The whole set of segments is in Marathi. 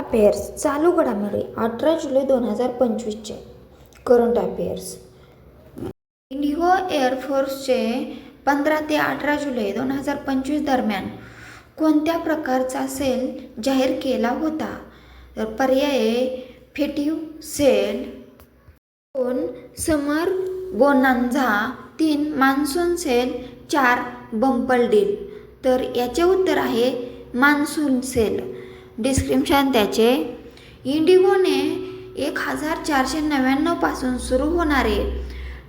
अफेअर्स चालू घडामोडी अठरा जुलै दोन हजार पंचवीसचे. Current affairs. इंडिगो एअरफोर्सचे पंधरा ते अठरा जुलै दोन हजार पंचवीस दरम्यान कोणत्या प्रकारचा सेल जाहीर केला होता? तर पर्याय फेटिव सेल. दोन समर बोनांझा. तीन मान्सून सेल. चार बंपल डील. तर याचे उत्तर आहे मान्सून सेल. डिस्क्रिप्शन त्याचे. इंडिगोने एक हजार चारशे नव्याण्णवपासून सुरू होणारे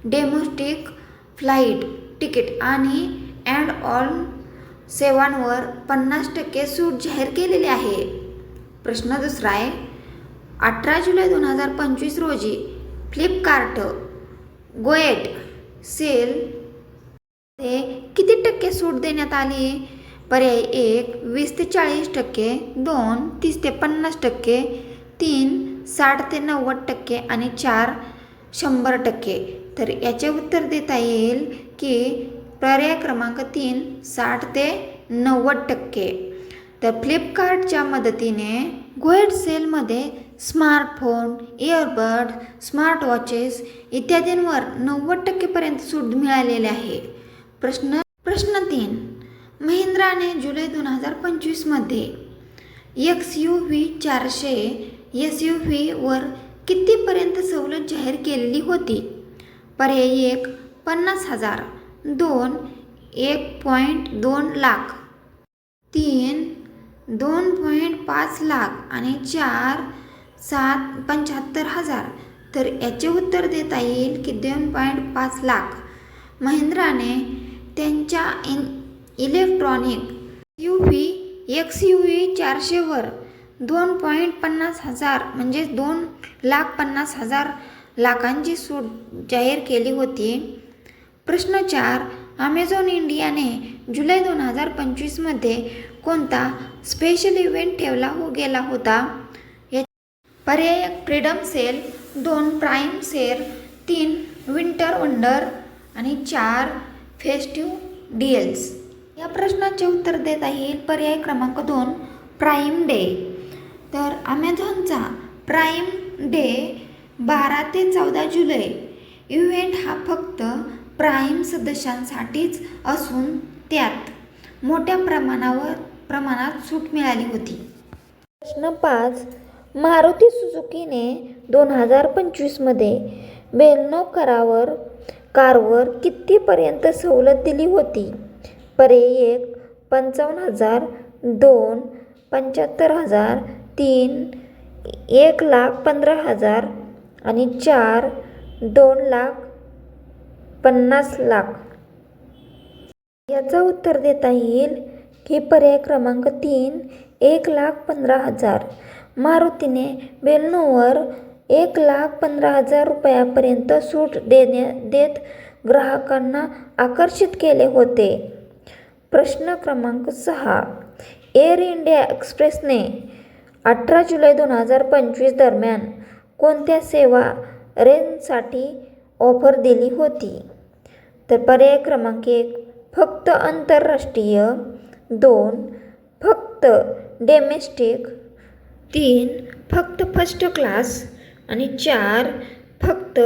डेमोस्टिक फ्लाईट तिकीट आणि अँड ऑन सेवांवर पन्नास टक्के सूट जाहीर केलेली आहे. प्रश्न दुसरा आहे अठरा जुलै दोन हजार पंचवीस रोजी फ्लिपकार्ट गोएट सेल ते किती टक्के सूट देण्यात आली? पर्याय एक वीस ते चाळीस टक्के दोन तीस ते पन्नास टक्के तीन साठ ते नव्वद टक्के आणि चार शंभर टक्के. तर याचे उत्तर देता येईल की पर्याय क्रमांक तीन साठ ते नव्वद टक्के. तर फ्लिपकार्टच्या मदतीने गोएड सेलमध्ये स्मार्टफोन इयरबड स्मार्ट वॉचेस इत्यादींवर नव्वद टक्केपर्यंत सूट मिळालेले आहे. प्रश्न प्रश्न तीन. महिंद्राने जुलै दोन हजार पंचवीसमध्ये एक्स यू व्ही चारशे एस यू व्हीवर कितीपर्यंत सवलत जाहीर केलेली होती? पर्याय एक पन्नास हजार. दोन एक पॉईंट दोन लाख. तीन दोन पॉईंट पाच लाख. आणि चार सात पंच्याहत्तर हजार. तर याचे उत्तर देता येईल की दोन पॉईंट पाच लाख. महिंद्राने त्यांच्या in electronic U V X U V चारशेवर दोन पॉईंट पन्नास हजार म्हणजे दोन लाख पन्नास हजार लाखांची सूट जाहीर केली होती. प्रश्न चार अमेझॉन इंडियाने जुलै दोन हजार पंचवीसमध्ये कोणता स्पेशल इव्हेंट ठेवला हो गेला होता? या पर्याय फ्रीडम सेल दोन प्राईम सेल तीन विंटर वंडर आणि चार फेस्टिव्ह डीएल्स या प्रश्नाचे उत्तर देता येईल पर्याय क्रमांक दोन प्राईम डे. तर अमेझॉनचा प्राईम डे बारा ते चौदा जुलै. इव्हेंट हा फक्त प्राईम सदस्यांसाठीच असून त्यात मोठ्या प्रमाणावर प्रमाणात सूट मिळाली होती. प्रश्न पाच मारुती सुझुकीने दोन हजार पंचवीसमध्ये बेलनो करावर कारवर कितीपर्यंत सवलत दिली होती? पर्याय एक पंचावन्न हजार दोन पंच्याहत्तर हजार तीन एक लाख पंधरा हजार आणि चार दोन लाख पन्नास लाख. याचं उत्तर देता येईल की पर्याय क्रमांक तीन एक लाख पंधरा हजार. मारुतीने बेलनोवर एक लाख पंधरा हजार रुपयापर्यंत सूट देण्या देत ग्राहकांना आकर्षित केले होते. प्रश्न क्रमांक सहा. एअर इंडिया एक्सप्रेसने अठरा जुलै दोन हजार पंचवीस दरम्यान कोणत्या सेवा रेंजसाठी ऑफर दिली होती? तर पर्याय क्रमांक एक फक्त आंतरराष्ट्रीय. दोन फक्त डेमेस्टिक तीन फक्त फर्स्ट क्लास आणि चार फक्त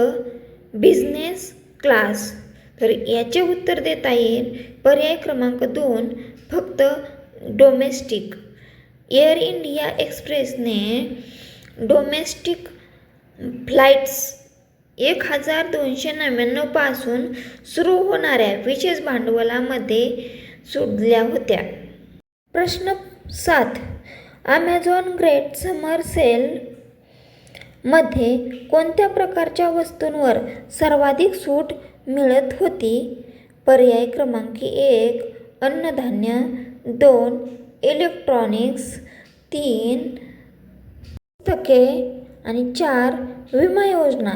बिझनेस क्लास तर याचे उत्तर देता येईल. पर्याय क्रमांक दोन फक्त डोमेस्टिक एअर इंडिया एक्सप्रेसने डोमेस्टिक फ्लाईट्स एक हजार दोनशे नव्याण्णवपासून सुरू होणाऱ्या विशेष भांडवलामध्ये सोडल्या होत्या. प्रश्न सात ॲमेझॉन ग्रेट समर सेलमध्ये कोणत्या प्रकारच्या वस्तूंवर सर्वाधिक सूट मिळत होती. पर्याय क्रमांक एक अन्नधान्य. दोन इलेक्ट्रॉनिक्स तीन पुस्तके. आणि चार विमा योजना.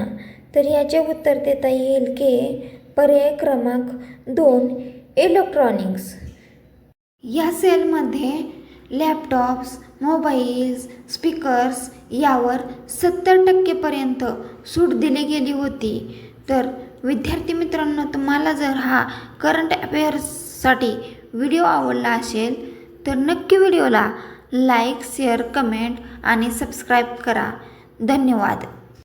तर याचे उत्तर देता येईल की पर्याय क्रमांक दोन इलेक्ट्रॉनिक्स या सेलमध्ये लॅपटॉप्स मोबाईल्स स्पीकर्स यावर सत्तर टक्केपर्यंत सूट दिली गेली होती. तर विद्यार्थी मित्रांनो तुम्हाला जर हा करंट अफेअर्ससाठी व्हिडिओ आवडला असेल तर नक्की व्हिडिओला लाईक शेअर कमेंट आणि सबस्क्राईब करा. धन्यवाद.